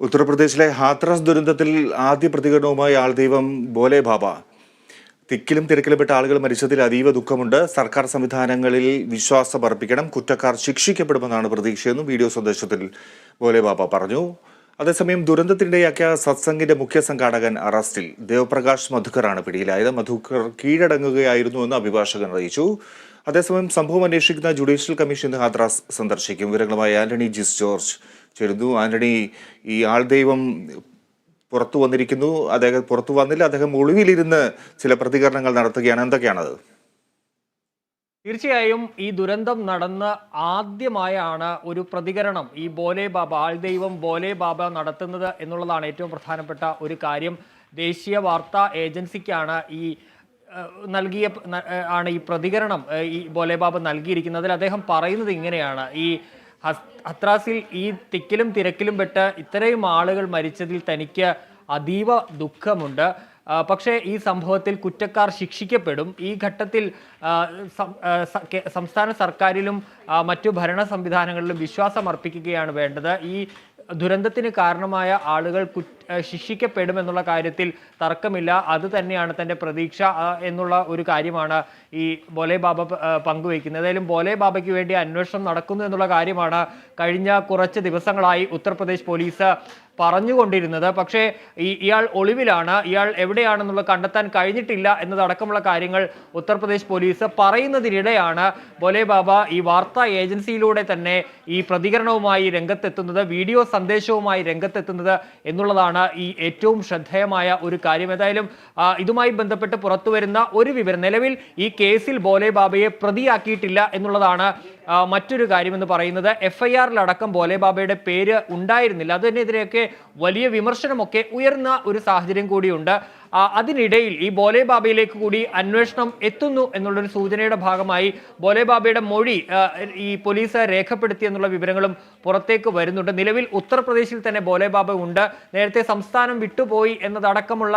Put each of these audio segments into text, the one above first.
ഉത്തർപ്രദേശിലെ ഹാത്രസ് ദുരന്തത്തിൽ ആദ്യ പ്രതികരണവുമായി ആൾദൈവം ബോലെ ബാബ. തിക്കിലും തിരക്കിലുംപ്പെട്ട ആളുകൾ മരിച്ചതിൽ അതീവ ദുഃഖമുണ്ട്. സർക്കാർ സംവിധാനങ്ങളിൽ വിശ്വാസം അർപ്പിക്കണം കുറ്റക്കാർ ശിക്ഷിക്കപ്പെടുമെന്നാണ് പ്രതീക്ഷയെന്നും വീഡിയോ സന്ദേശത്തിൽ ബോലെ ബാബ പറഞ്ഞു. അതേസമയം ദുരന്തത്തിനിടയാക്കിയ സത്സംഗിന്റെ മുഖ്യ സംഘാടകൻ അറസ്റ്റിൽ ദേവപ്രകാശ് മധുക്കറാണ് പിടിയിലായത്. മധുക്കർ കീഴടങ്ങുകയായിരുന്നുവെന്ന് അഭിഭാഷകൻ അറിയിച്ചു. അതേസമയം സംഭവം അന്വേഷിക്കുന്ന ജുഡീഷ്യൽ കമ്മീഷൻ ഹാദ്രാസ് സന്ദർശിക്കും. വിവരങ്ങളുമായി ആന്റണി ജിസ് ജോർജ് ചേരുന്നു ആന്റണി ഈ ആൾ ദൈവം പുറത്തു വന്നിരിക്കുന്നു. അദ്ദേഹം പുറത്തു വന്നില്ല. അദ്ദേഹം ഒളിവിലിരുന്ന് ചില പ്രതികരണങ്ങൾ നടത്തുകയാണ്. എന്തൊക്കെയാണത്? തീർച്ചയായും ഈ ദുരന്തം നടന്ന് ആദ്യമായാണ് ഒരു പ്രതികരണം. ഈ ബോലെ ബാബ ആൾദൈവം ബോലെ ബാബ നടത്തുന്നത് എന്നുള്ളതാണ് ഏറ്റവും പ്രധാനപ്പെട്ട ഒരു കാര്യം. ദേശീയ വാർത്താ ഏജൻസിക്കാണ് ഈ നൽകിയ ആണ് ഈ പ്രതികരണം ഈ ബോലെ ബാബ നൽകിയിരിക്കുന്നത്. അതിൽ അദ്ദേഹം പറയുന്നത് ഇങ്ങനെയാണ്. ഈ ഹത്രാസിൽ ഈ തിക്കിലും തിരക്കിലും പെട്ട് ഇത്രയും ആളുകൾ മരിച്ചതിൽ തനിക്ക് അതീവ ദുഃഖമുണ്ട്. പക്ഷേ ഈ സംഭവത്തിൽ കുറ്റക്കാർ ശിക്ഷിക്കപ്പെടും. ഈ ഘട്ടത്തിൽ സംസ്ഥാന സർക്കാരിലും മറ്റു ഭരണ സംവിധാനങ്ങളിലും വിശ്വാസം അർപ്പിക്കുകയാണ് വേണ്ടത്. ഈ ദുരന്തത്തിന് കാരണമായ ആളുകൾ കുറ്റ ശിക്ഷിക്കപ്പെടുമെന്നുള്ള കാര്യത്തിൽ തർക്കമില്ല. അത് തന്നെയാണ് തന്റെ പ്രതീക്ഷ എന്നുള്ള ഒരു കാര്യമാണ് ഈ ബോലെ ബാബ പങ്കുവയ്ക്കുന്നത്. ഏതായാലും ബോലെ ബാബയ്ക്ക് വേണ്ടി അന്വേഷണം നടക്കുന്നു എന്നുള്ള കാര്യമാണ് കഴിഞ്ഞ കുറച്ച് ദിവസങ്ങളായി ഉത്തർപ്രദേശ് പോലീസ് പറഞ്ഞുകൊണ്ടിരുന്നത്. പക്ഷേ ഈ ഇയാൾ ഒളിവിലാണ്. ഇയാൾ എവിടെയാണെന്നുള്ളത് കണ്ടെത്താൻ കഴിഞ്ഞിട്ടില്ല എന്നതടക്കമുള്ള കാര്യങ്ങൾ ഉത്തർപ്രദേശ് പോലീസ് പറയുന്നതിനിടെയാണ് ബോലെ ബാബ ഈ വാർത്താ ഏജൻസിയിലൂടെ തന്നെ ഈ പ്രതികരണവുമായി രംഗത്തെത്തുന്നത് വീഡിയോ സന്ദേശവുമായി രംഗത്തെത്തുന്നത് എന്നുള്ളതാണ് ഈ ഏറ്റവും ശ്രദ്ധേയമായ ഒരു കാര്യം. ഏതായാലും ഇതുമായി ബന്ധപ്പെട്ട് പുറത്തു വരുന്ന ഒരു വിവരം. നിലവിൽ ഈ കേസിൽ ബോലെ ബാബയെ പ്രതിയാക്കിയിട്ടില്ല എന്നുള്ളതാണ് മറ്റൊരു കാര്യമെന്ന് പറയുന്നത് എഫ് ഐ ആറിലടക്കം ബോലെ ബാബയുടെ പേര് ഉണ്ടായിരുന്നില്ല. അതിനെതിരെയൊക്കെ വലിയ വിമർശനമൊക്കെ ഉയർന്ന ഒരു സാഹചര്യം കൂടിയുണ്ട്. അതിനിടയിൽ ഈ ബോലെ ബാബയിലേക്ക് കൂടി അന്വേഷണം എത്തുന്നു എന്നുള്ളൊരു സൂചനയുടെ ഭാഗമായി ബോലെ ബാബയുടെ മൊഴി ഈ പോലീസ് രേഖപ്പെടുത്തി എന്നുള്ള വിവരങ്ങളും പുറത്തേക്ക് വരുന്നുണ്ട്. നിലവിൽ ഉത്തർപ്രദേശിൽ തന്നെ ബോലെ ബാബ ഉണ്ട്. നേരത്തെ സംസ്ഥാനം വിട്ടുപോയി എന്നതടക്കമുള്ള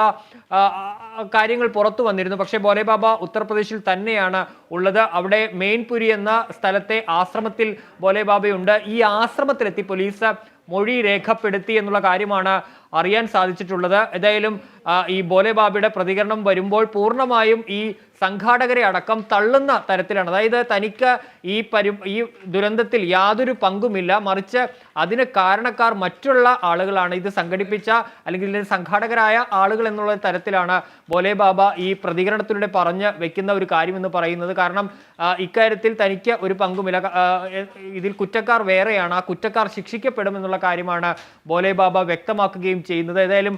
കാര്യങ്ങൾ പുറത്തു വന്നിരുന്നു. പക്ഷേ ബോലെ ബാബ ഉത്തർപ്രദേശിൽ തന്നെയാണ് ഉള്ളത്. അവിടെ മെയിൻപുരി എന്ന സ്ഥലത്തെ ആശ്രമത്തിൽ ബോലെ ബാബയുണ്ട്. ഈ ആശ്രമത്തിലെത്തി പോലീസ് മൊഴി രേഖപ്പെടുത്തി എന്നുള്ള കാര്യമാണ് അറിയാൻ സാധിച്ചിട്ടുള്ളത്. ഏതായാലും ഈ ബോലെ ബാബയുടെ പ്രതികരണം വരുമ്പോൾ പൂർണമായും ഈ സംഘാടകരെ അടക്കം തള്ളുന്ന തരത്തിലാണ്. അതായത് തനിക്ക് ഈ പരി ഈ ദുരന്തത്തിൽ യാതൊരു പങ്കുമില്ല. മറിച്ച് അതിന് കാരണക്കാർ മറ്റുള്ള ആളുകളാണ് ഇത് സംഘടിപ്പിച്ച അല്ലെങ്കിൽ ഇതിന് സംഘാടകരായ ആളുകൾ എന്നുള്ള തരത്തിലാണ് ബോലെ ബാബ ഈ പ്രതികരണത്തിലൂടെ പറഞ്ഞ് വെക്കുന്ന ഒരു കാര്യമെന്ന് പറയുന്നത്. കാരണം ഇക്കാര്യത്തിൽ തനിക്ക് ഒരു പങ്കുമില്ല. ഇതിൽ കുറ്റക്കാർ വേറെയാണ്. ആ കുറ്റക്കാർ ശിക്ഷിക്കപ്പെടുമെന്നുള്ള കാര്യമാണ് ബോലെ ബാബ വ്യക്തമാക്കുകയും ചെയ്യുന്നത്. ഏതായാലും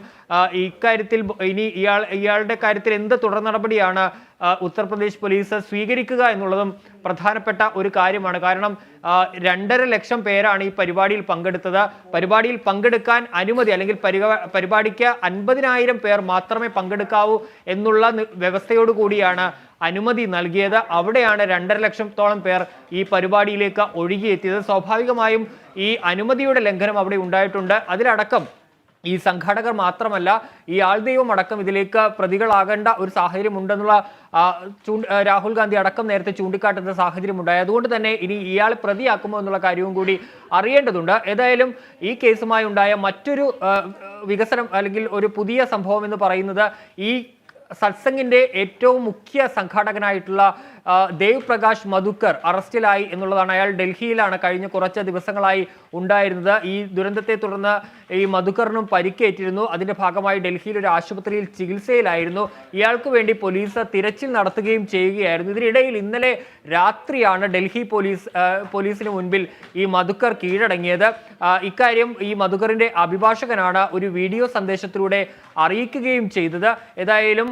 ഇക്കാര്യത്തിൽ ഇനി ഇയാൾ ഇയാളുടെ കാര്യത്തിൽ എന്ത് തുടർ നടപടിയാണ് ഉത്തർപ്രദേശ് പോലീസ് സ്വീകരിക്കുക എന്നുള്ളതും പ്രധാനപ്പെട്ട ഒരു കാര്യമാണ്. കാരണം രണ്ടര ലക്ഷം പേരാണ് ഈ പരിപാടിയിൽ പങ്കെടുത്തത്. പരിപാടിയിൽ പങ്കെടുക്കാൻ അനുമതി അല്ലെങ്കിൽ പരിപാടിക്ക് അൻപതിനായിരം പേർ മാത്രമേ പങ്കെടുക്കാവൂ എന്നുള്ള വ്യവസ്ഥയോട് കൂടിയാണ് അനുമതി നൽകിയത്. അവിടെയാണ് രണ്ടര ലക്ഷത്തോളം പേർ ഈ പരിപാടിയിലേക്ക് ഒഴുകിയെത്തിയത്. സ്വാഭാവികമായും ഈ അനുമതിയുടെ ലംഘനം അവിടെ ഉണ്ടായിട്ടുണ്ട്. അതിലടക്കം ഈ സംഘാടകർ മാത്രമല്ല ഈ ആൾദൈവം അടക്കം ഇതിലേക്ക് പ്രതികളാകേണ്ട ഒരു സാഹചര്യം ഉണ്ടെന്നുള്ള രാഹുൽ ഗാന്ധി അടക്കം നേരത്തെ ചൂണ്ടിക്കാട്ടുന്ന സാഹചര്യം ഉണ്ടായി അതുകൊണ്ട് തന്നെ ഇനി ഇയാൾ പ്രതിയാക്കുമോ എന്നുള്ള കാര്യവും കൂടി അറിയേണ്ടതുണ്ട്. ഏതായാലും ഈ കേസുമായി ഉണ്ടായ മറ്റൊരു വികസനം അല്ലെങ്കിൽ ഒരു പുതിയ സംഭവം എന്ന് പറയുന്നത് ഈ സത്സംഗിന്റെ ഏറ്റവും മുഖ്യ സംഘാടകനായിട്ടുള്ള ദേവ് പ്രകാശ് മധുക്കർ അറസ്റ്റിലായി എന്നുള്ളതാണ് അയാൾ ഡൽഹിയിലാണ് കഴിഞ്ഞ കുറച്ച് ദിവസങ്ങളായി ഉണ്ടായിരുന്നത്. ഈ ദുരന്തത്തെ തുടർന്ന് ഈ മധുക്കറിനും പരിക്കേറ്റിരുന്നു. അതിന്റെ ഭാഗമായി ഡൽഹിയിൽ ഒരു ആശുപത്രിയിൽ ചികിത്സയിലായിരുന്നു. ഇയാൾക്ക് വേണ്ടി പോലീസ് തിരച്ചിൽ നടത്തുകയും ചെയ്യുകയായിരുന്നു. ഇതിനിടയിൽ ഇന്നലെ രാത്രിയാണ് ഡൽഹി പോലീസ് പോലീസിന് മുൻപിൽ ഈ മധുക്കർ കീഴടങ്ങിയത്. ഇക്കാര്യം ഈ മധുക്കറിന്റെ അഭിഭാഷകനാണ് ഒരു വീഡിയോ സന്ദേശത്തിലൂടെ അറിയിക്കുകയും ചെയ്തത്. ഏതായാലും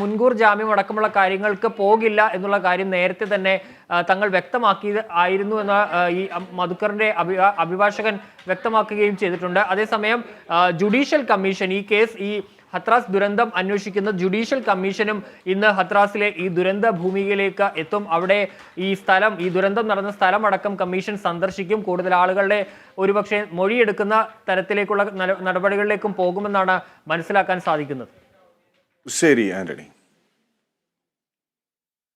മുൻകൂർ ജാമ്യം അടക്കമുള്ള കാര്യങ്ങൾക്ക് പോകില്ല എന്നുള്ള കാര്യം നേരത്തെ തന്നെ തങ്ങൾ വ്യക്തമാക്കി ആയിരുന്നു എന്ന ഈ മധുക്കറിന്റെ അഭി അഭിഭാഷകൻ വ്യക്തമാക്കുകയും ചെയ്തിട്ടുണ്ട്. അതേസമയം ജുഡീഷ്യൽ കമ്മീഷൻ ഈ കേസ് ഈ ഹത്രാസ് ദുരന്തം അന്വേഷിക്കുന്ന ജുഡീഷ്യൽ കമ്മീഷനും ഇന്ന് ഹത്രാസിലെ ഈ ദുരന്ത ഭൂമിയിലേക്ക് എത്തും. അവിടെ ഈ സ്ഥലം ഈ ദുരന്തം നടന്ന സ്ഥലം അടക്കം കമ്മീഷൻ സന്ദർശിക്കും. കൂടുതൽ ആളുകളുടെ ഒരുപക്ഷെ മൊഴിയെടുക്കുന്ന തരത്തിലേക്കുള്ള നടപടികളിലേക്കും പോകുമെന്നാണ് മനസ്സിലാക്കാൻ സാധിക്കുന്നത്. ശരി ആന്റണി.